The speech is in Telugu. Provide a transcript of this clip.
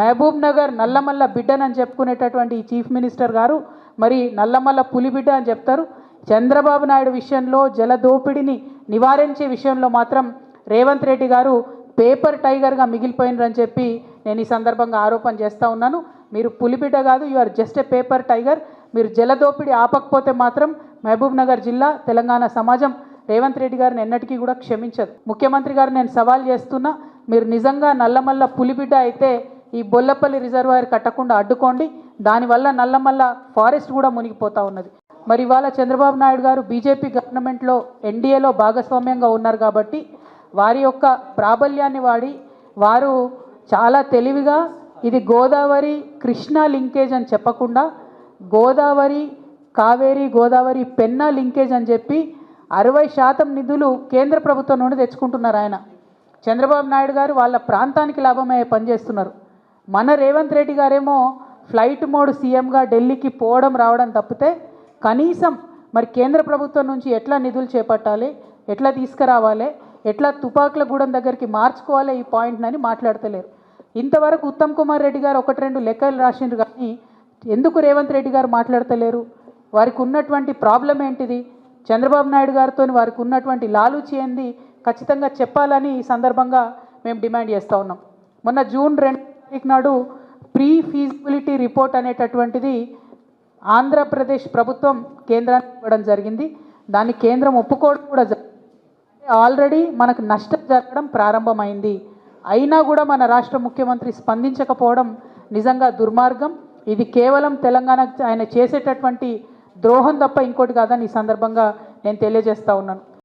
మహబూబ్ నగర్ నల్లమల్ల బిడ్డనని చెప్పుకునేటటువంటి ఈ చీఫ్ మినిస్టర్ గారు మరి నల్లమల్ల పులిబిడ్డ అని చెప్తారు. చంద్రబాబు నాయుడు విషయంలో జలదోపిడిని నివారించే విషయంలో మాత్రం రేవంత్ రెడ్డి గారు పేపర్ టైగర్గా మిగిలిపోయినరని చెప్పి నేను ఈ సందర్భంగా ఆరోపణ చేస్తూ ఉన్నాను. మీరు పులిబిడ్డ కాదు you are just a paper tiger మీరు జలదోపిడి ఆపకపోతే మాత్రం మహబూబ్ నగర్ జిల్లా తెలంగాణ సమాజం రేవంత్ రెడ్డి గారిని ఎన్నటికీ కూడా క్షమించదు. ముఖ్యమంత్రి గారు నేను సవాల్ చేస్తున్నా మీరు నిజంగా నల్లమల్ల పులిబిడ్డ అయితే ఈ బొల్లపల్లి రిజర్వాయర్ కట్టకుండా అడ్డుకోండి. దానివల్ల నల్లమల్ల ఫారెస్ట్ కూడా మునిగిపోతూ ఉన్నది. మరి ఇవాళ చంద్రబాబు నాయుడు గారు బీజేపీ గవర్నమెంట్లో ఎన్డీఏలో భాగస్వామ్యంగా ఉన్నారు కాబట్టి వారి యొక్క ప్రాబల్యాన్ని వాడి వారు చాలా తెలివిగా ఇది గోదావరి కృష్ణా లింకేజ్ అని చెప్పకుండా గోదావరి కావేరి గోదావరి పెన్నా లింకేజ్ అని చెప్పి అరవై శాతం నిధులు కేంద్ర ప్రభుత్వం నుండి తెచ్చుకుంటున్నారు ఆయన. చంద్రబాబు నాయుడు గారు వాళ్ళ ప్రాంతానికి లాభమయ్యే పని చేస్తున్నారు. మన రేవంత్ రెడ్డి గారేమో ఫ్లైట్ మోడ్ సీఎంగా ఢిల్లీకి పోవడం రావడం తప్పితే కనీసం మరి కేంద్ర ప్రభుత్వం నుంచి ఎట్లా నిధులు చేపట్టాలి ఎట్లా తీసుకురావాలి ఎట్లా తుపాకుల గూడెం దగ్గరికి మార్చుకోవాలి ఈ పాయింట్ని అని మాట్లాడతలేరు. ఇంతవరకు ఉత్తమ్ కుమార్ రెడ్డి గారు ఒకటి రెండు లెక్కలు రాసిండ్రు కానీ ఎందుకు రేవంత్ రెడ్డి గారు మాట్లాడతలేరు? వారికి ఉన్నటువంటి ప్రాబ్లం ఏంటిది? చంద్రబాబు నాయుడు గారితో వారికి ఉన్నటువంటి లాలూచి ఏంది? ఖచ్చితంగా చెప్పాలని ఈ సందర్భంగా మేము డిమాండ్ చేస్తూ ఉన్నాం. మొన్న జూన్ రెండు తారీఖు నాడు ప్రీ ఫీజిబిలిటీ రిపోర్ట్ అనేటటువంటిది ఆంధ్రప్రదేశ్ ప్రభుత్వం కేంద్రానికి ఇవ్వడం జరిగింది. దాన్ని కేంద్రం ఒప్పుకోవడం కూడా జరిగింది ఆల్రెడీ మనకు నష్టం జరగడం ప్రారంభమైంది. అయినా కూడా మన రాష్ట్ర ముఖ్యమంత్రి స్పందించకపోవడం నిజంగా దుర్మార్గం. ఇది కేవలం తెలంగాణ ఆయన చేసేటటువంటి ద్రోహం తప్ప ఇంకోటి కాదని ఈ సందర్భంగా నేను తెలియజేస్తా ఉన్నాను.